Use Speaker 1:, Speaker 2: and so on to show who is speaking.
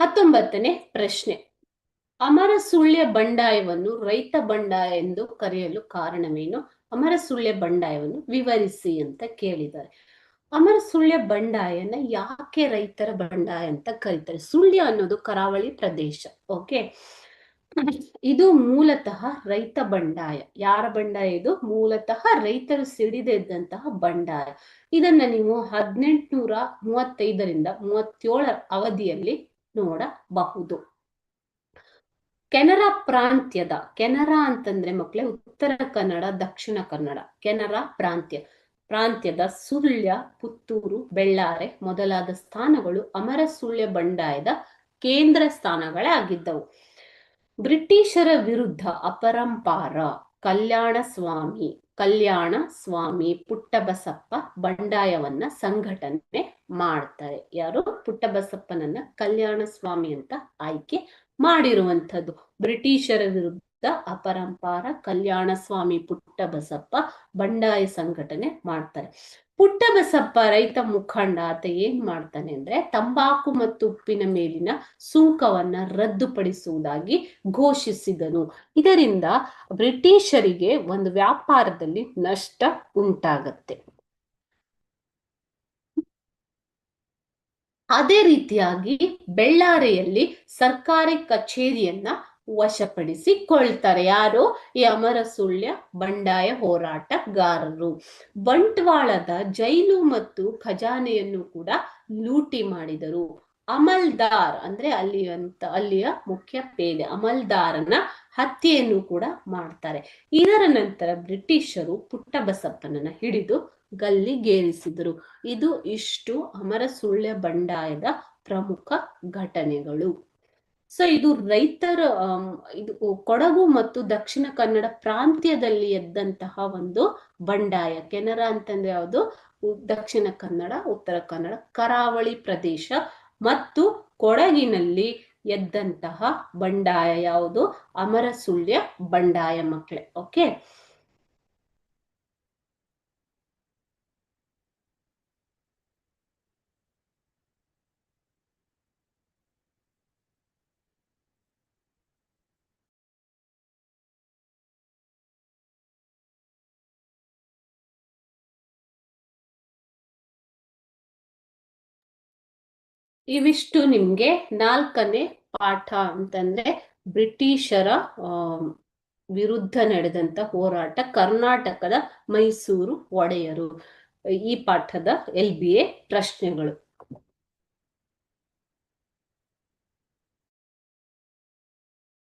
Speaker 1: ಹತ್ತೊಂಬತ್ತನೇ ಪ್ರಶ್ನೆ. ಅಮರ ಸುಳ್ಯ ಬಂಡಾಯವನ್ನು ರೈತ ಬಂಡಾಯ ಎಂದು ಕರೆಯಲು ಕಾರಣವೇನು? ಅಮರ ಸುಳ್ಯ ಬಂಡಾಯವನ್ನು ವಿವರಿಸಿ ಅಂತ ಕೇಳಿದ್ದಾರೆ. ಅಮರ ಸುಳ್ಯ ಬಂಡಾಯನ ಯಾಕೆ ರೈತರ ಬಂಡಾಯ ಅಂತ ಕರೀತಾರೆ? ಸುಳ್ಯ ಅನ್ನೋದು ಕರಾವಳಿ ಪ್ರದೇಶ ಓಕೆ ಇದು ಮೂಲತಃ ರೈತ ಬಂಡಾಯ. ಯಾರ ಬಂಡಾಯ ಇದು? ಮೂಲತಃ ರೈತರು ಸಿಡಿದಿದ್ದಂತಹ ಬಂಡಾಯ. ಇದನ್ನ ನೀವು ಹದಿನೆಂಟುನೂರ ಮೂವತ್ತೈದರಿಂದ ಮೂವತ್ತೇಳರ ಅವಧಿಯಲ್ಲಿ ನೋಡಬಹುದು. ಕೆನರಾ ಪ್ರಾಂತ್ಯದ, ಕೆನರಾ ಅಂತಂದ್ರೆ ಮಕ್ಕಳೇ ಉತ್ತರ ಕನ್ನಡ, ದಕ್ಷಿಣ ಕನ್ನಡ. ಕೆನರಾ ಪ್ರಾಂತ್ಯ, ಪ್ರಾಂತ್ಯದ ಸುಳ್ಯ, ಪುತ್ತೂರು, ಬೆಳ್ಳಾರೆ ಮೊದಲಾದ ಸ್ಥಾನಗಳು ಅಮರ ಸುಳ್ಯ ಬಂಡಾಯದ ಕೇಂದ್ರ ಸ್ಥಾನಗಳೇ ಆಗಿದ್ದವು ಬ್ರಿಟಿಷರ ವಿರುದ್ಧ ಅಪರಂಪಾರ, ಕಲ್ಯಾಣ ಸ್ವಾಮಿ ಕಲ್ಯಾಣ ಸ್ವಾಮಿ ಪುಟ್ಟಬಸಪ್ಪ ಬಂಡಾಯವನ್ನ ಸಂಘಟನೆ ಮಾಡ್ತಾರೆ. ಯಾರು ಪುಟ್ಟಬಸಪ್ಪನನ್ನ ಕಲ್ಯಾಣ ಸ್ವಾಮಿ ಅಂತ ಆಯ್ಕೆ ಮಾಡಿರುವಂಥದ್ದು. ಬ್ರಿಟಿಷರ ವಿರುದ್ಧ ಅಪರಂಪಾರ ಕಲ್ಯಾಣ ಸ್ವಾಮಿ ಪುಟ್ಟಬಸಪ್ಪ ಬಂಡಾಯ ಸಂಘಟನೆ ಮಾಡ್ತಾರೆ. ಪುಟ್ಟಬಸಪ್ಪ ರೈತ ಮುಖಂಡ ಆತ ಏನ್ ಮಾಡ್ತಾನೆ ಅಂದ್ರೆ ತಂಬಾಕು ಮತ್ತು ಉಪ್ಪಿನ ಮೇಲಿನ ಸುಂಕವನ್ನ ರದ್ದುಪಡಿಸುವುದಾಗಿ ಘೋಷಿಸಿದನು. ಇದರಿಂದ ಬ್ರಿಟಿಷರಿಗೆ ಒಂದು ವ್ಯಾಪಾರದಲ್ಲಿ ನಷ್ಟ ಉಂಟಾಗತ್ತೆ. ಅದೇ ರೀತಿಯಾಗಿ ಬೆಳ್ಳಾರೆಯಲ್ಲಿ ಸರ್ಕಾರಿ ಕಚೇರಿಯನ್ನ ವಶಪಡಿಸಿಕೊಳ್ತಾರೆ. ಯಾರು? ಈ ಅಮರ ಸುಳ್ಯ ಬಂಡಾಯ ಹೋರಾಟಗಾರರು. ಬಂಟ್ವಾಳದ ಜೈಲು ಮತ್ತು ಖಜಾನೆಯನ್ನು ಕೂಡ ಲೂಟಿ ಮಾಡಿದರು. ಅಮಲ್ದಾರ್ ಅಂದ್ರೆ ಅಲ್ಲಿ ಅಂತ, ಅಲ್ಲಿಯ ಮುಖ್ಯ ಪೇದೆ ಅಮಲ್ದಾರನ ಹತ್ಯೆಯನ್ನು ಕೂಡ ಮಾಡ್ತಾರೆ. ಇದರ ನಂತರ ಬ್ರಿಟಿಷರು ಪುಟ್ಟಬಸಪ್ಪನನ್ನ ಹಿಡಿದು ಗಲ್ಲಿಗೇರಿಸಿದರು ಇದು ಇಷ್ಟು ಅಮರ ಸುಳ್ಯ ಬಂಡಾಯದ ಪ್ರಮುಖ ಘಟನೆಗಳು. ಸೊ ಇದು ರೈತರ ಇದು ಕೊಡಗು ಮತ್ತು ದಕ್ಷಿಣ ಕನ್ನಡ ಪ್ರಾಂತ್ಯದಲ್ಲಿ ಎದ್ದಂತಹ ಒಂದು ಬಂಡಾಯ. ಕೆನರಾ ಅಂತಂದ್ರೆ ಯಾವುದು? ದಕ್ಷಿಣ ಕನ್ನಡ, ಉತ್ತರ ಕನ್ನಡ, ಕರಾವಳಿ ಪ್ರದೇಶ ಮತ್ತು ಕೊಡಗಿನಲ್ಲಿ ಎದ್ದಂತಹ ಬಂಡಾಯ ಯಾವುದು? ಅಮರ ಸುಳ್ಯ ಬಂಡಾಯ ಮಕ್ಕಳೇ. ಓಕೆ ಇವಿಷ್ಟು ನಿಮ್ಗೆ ನಾಲ್ಕನೇ ಪಾಠ ಅಂತಂದ್ರೆ ಬ್ರಿಟಿಷರ ವಿರುದ್ಧ ನಡೆದಂತ ಹೋರಾಟ ಕರ್ನಾಟಕದ ಮೈಸೂರು ಒಡೆಯರು. ಈ ಪಾಠದ ಎಲ್ ಬಿ ಎ ಪ್ರಶ್ನೆಗಳು.